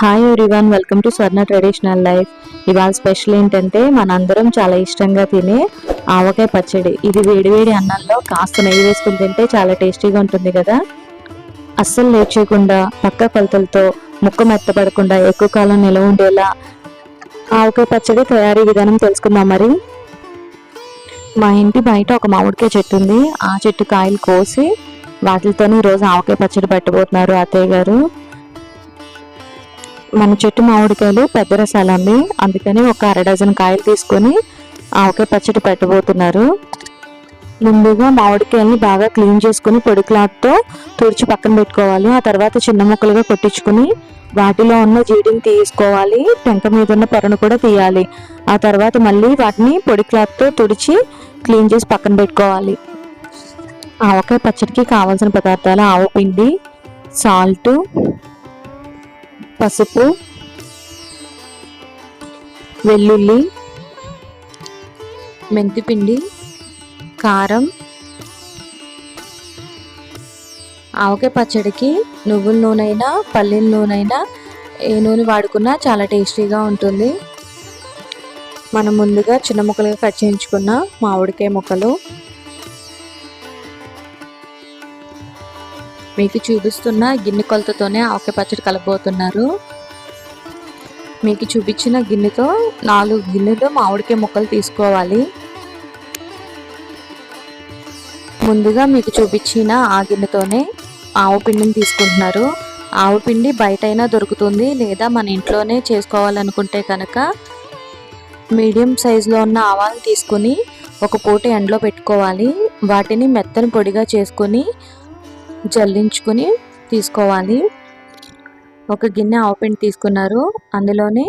Hi everyone welcome to Swarna traditional life ఇవాళ special ఏంటంటే మనందరం చాలా ఇష్టంగా తినే ఆవకాయ పచ్చడి. ఇది వేడివేడి అన్నంలో కాస్త నెయ్యి వేసుకుని తింటే చాలా టేస్టీగా ఉంటుంది కదా? అస్సలు లేట్ చేయకుండా పక్క కొలతలతో ముక్క మెత్తపడకుండా ఎక్కువ కాలం నిలవ ఉండేలా ఆవకాయ పచ్చడి తయారీ విధానం తెలుసుకుందాం మరి. మా ఇంటి బయట ఒక మామిడికాయ చెట్టు ఉంది. ఆ చెట్టు కాయలు కోసి వాటితోనే ఈరోజు ఆవకాయ పచ్చడి పెట్టబోతున్నారు అత్తయ్య గారు. మన చెట్టు మామిడికాయలు పెద్ద రసాలు అమ్మి అందుకని ఒక అర డజన్ కాయలు తీసుకొని ఆవకాయ పచ్చడి పెట్టబోతున్నారు. ముందుగా మామిడికాయల్ని బాగా క్లీన్ చేసుకుని పొడి క్లాత్తో తుడిచి పక్కన పెట్టుకోవాలి. ఆ తర్వాత చిన్న ముక్కలుగా కొట్టించుకుని వాటిలో ఉన్న జీడిని తీసుకోవాలి. టెంక మీద ఉన్న పొరను కూడా తీయాలి. ఆ తర్వాత మళ్ళీ వాటిని పొడి క్లాత్తో తుడిచి క్లీన్ చేసి పక్కన పెట్టుకోవాలి. ఆవకాయ పచ్చడికి కావాల్సిన పదార్థాలు ఆవపిండి సాల్ట్ పసుపు వెల్లుల్లి మెంతిపిండి కారం ఆవకాయ పచ్చడికి నువ్వుల నూనె అయినా పల్లీల నూనె అయినా ఏ నూనె వాడుకున్నా చాలా టేస్టీగా ఉంటుంది. మనం ముందుగా చిన్న ముక్కలుగా కట్ చేయించుకున్న మామిడికాయ ముక్కలు మీకు చూపిస్తున్న గిన్నె కొలతతోనే ఆవకాయ పచ్చడి కలపబోతున్నారు. మీకు చూపించిన గిన్నెతో నాలుగు గిన్నెలు మామిడికాయ ముక్కలు తీసుకోవాలి. ముందుగా మీకు చూపించిన ఆ గిన్నెతోనే ఆవు పిండిని తీసుకుంటున్నారు. ఆవు పిండి బయట అయినా దొరుకుతుంది లేదా మన ఇంట్లోనే చేసుకోవాలనుకుంటే కనుక మీడియం సైజులో ఉన్న ఆవాలను తీసుకొని ఒక పూట ఎండలో పెట్టుకోవాలి. వాటిని మెత్తని పొడిగా చేసుకొని జల్లించుకొని తీసుకోవాలి. ఒక గిన్నె ఆవుపిండి తీసుకున్నారు. అందులోనే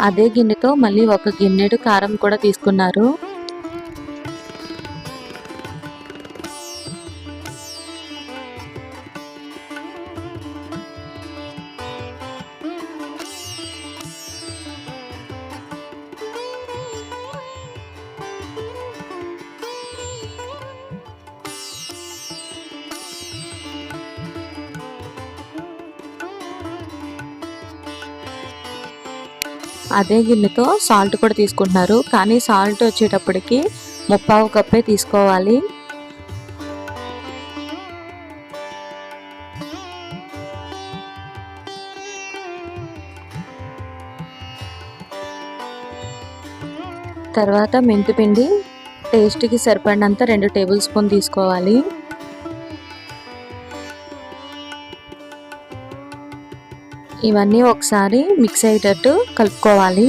అదే గిన్నెతో మళ్ళీ ఒక గిన్నెడు కారం కూడా తీసుకున్నారు. అదే గిన్నెతో సాల్ట్ కూడా తీసుకుంటున్నారు. కానీ సాల్ట్ వచ్చేటప్పటికి ముప్పావు కప్పే తీసుకోవాలి. తర్వాత మెంతిపిండి టేస్ట్కి సరిపడినంత రెండు టేబుల్ స్పూన్ తీసుకోవాలి. ఇవన్నీ ఒకసారి మిక్స్ అయ్యేటట్టు కలుపుకోవాలి.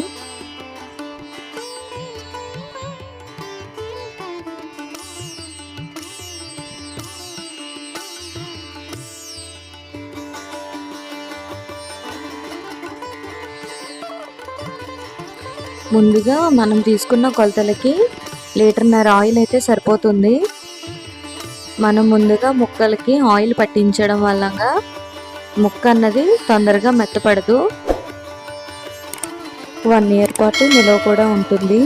ముందుగా మనం తీసుకున్న కొలతలకి లీటర్న్నర ఆయిల్ అయితే సరిపోతుంది. మనం ముందుగా ముక్కలకి ఆయిల్ పట్టించడం వల్ల ముక్క అన్నది తొందరగా మెత్తపడదు. వన్ ఇయర్ పాటు నిలవ కూడా ఉంటుంది.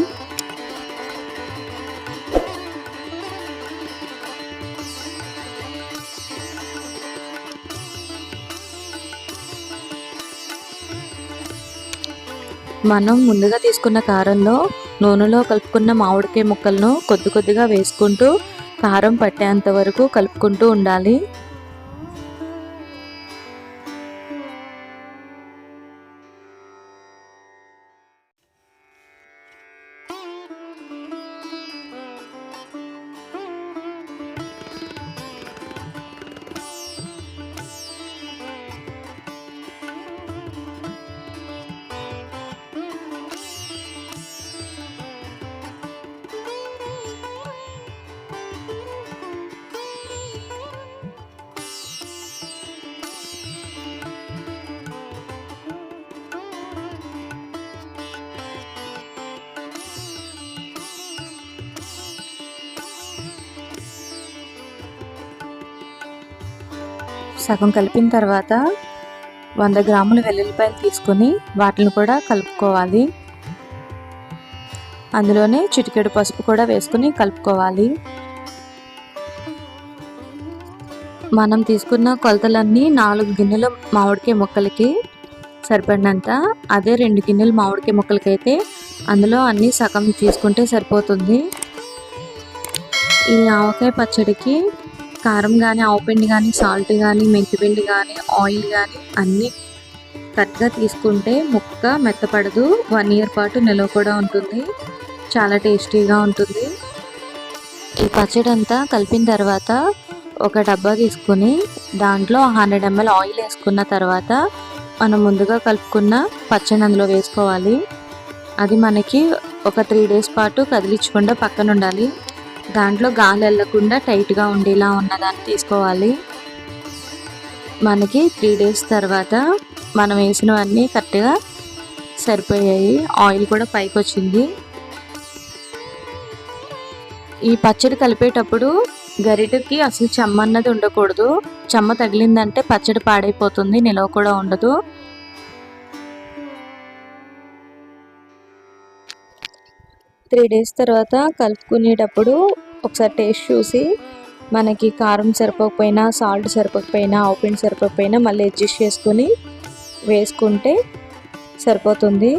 మనం ముందుగా తీసుకున్న కారంలో నూనెలో కలుపుకున్న మామిడికాయ ముక్కలను కొద్ది కొద్దిగా వేసుకుంటూ కారం పట్టేంత వరకు కలుపుకుంటూ ఉండాలి. సగం కలిపిన తర్వాత వంద గ్రాముల వెల్లుల్లిపాయలు తీసుకొని వాటిని కూడా కలుపుకోవాలి. అందులోనే చిటికెడు పసుపు కూడా వేసుకుని కలుపుకోవాలి. మనం తీసుకున్న కొలతలన్నీ నాలుగు గిన్నెల మామిడికాయ ముక్కలకి సరిపడినంత అదే రెండు గిన్నెలు మామిడికాయ ముక్కలకైతే అందులో అన్నీ సగం తీసుకుంటే సరిపోతుంది. ఈ ఆవకాయ పచ్చడికి కారం కానీ ఆవుపిండి కానీ సాల్ట్ కానీ మెంతిపిండి కానీ ఆయిల్ కానీ అన్నీ కరెక్ట్గా తీసుకుంటే ముక్క మెత్తపడదు. వన్ ఇయర్ పాటు నిల్వ కూడా ఉంటుంది. చాలా టేస్టీగా ఉంటుంది. ఈ పచ్చడి అంతా కలిపిన తర్వాత ఒక డబ్బా తీసుకుని దాంట్లో హండ్రెడ్ ఎంఎల్ ఆయిల్ వేసుకున్న తర్వాత మనం ముందుగా కలుపుకున్న పచ్చడి అందులో వేసుకోవాలి. అది మనకి ఒక త్రీ డేస్ పాటు కదిలించకుండా పక్కన ఉండాలి దాంట్లో గాలి వెళ్ళకుండా టైట్గా ఉండేలా ఉన్నదాన్ని తీసుకోవాలి. మనకి త్రీ డేస్ తర్వాత మనం వేసినవన్నీ కరెక్ట్గా సరిపోయాయి. ఆయిల్ కూడా పైకి వచ్చింది. ఈ పచ్చడి కలిపేటప్పుడు గరిటకి అసలు చెమ్మ అన్నది ఉండకూడదు. చెమ్మ తగిలిందంటే పచ్చడి పాడైపోతుంది నిలవ కూడా ఉండదు. త్రీ డేస్ తర్వాత కలుపుకునేటప్పుడు ఒకసారి టేస్ట్ చూసి మనకి కారం సరిపోకపోయినా సాల్ట్ సరిపోకపోయినా ఆవుపిండి సరిపోకపోయినా మళ్ళీ అడ్జస్ట్ చేసుకొని వేసుకుంటే సరిపోతుంది.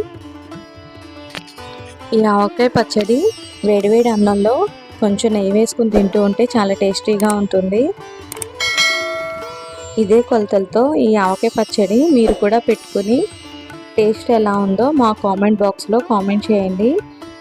ఈ ఆవకాయ పచ్చడి వేడివేడి అన్నంలో కొంచెం నెయ్యి వేసుకుని తింటూ ఉంటే చాలా టేస్టీగా ఉంటుంది. ఇదే కొలతలతో ఈ ఆవకాయ పచ్చడి మీరు కూడా పెట్టుకుని టేస్ట్ ఎలా ఉందో మా కామెంట్ బాక్స్లో కామెంట్ చేయండి.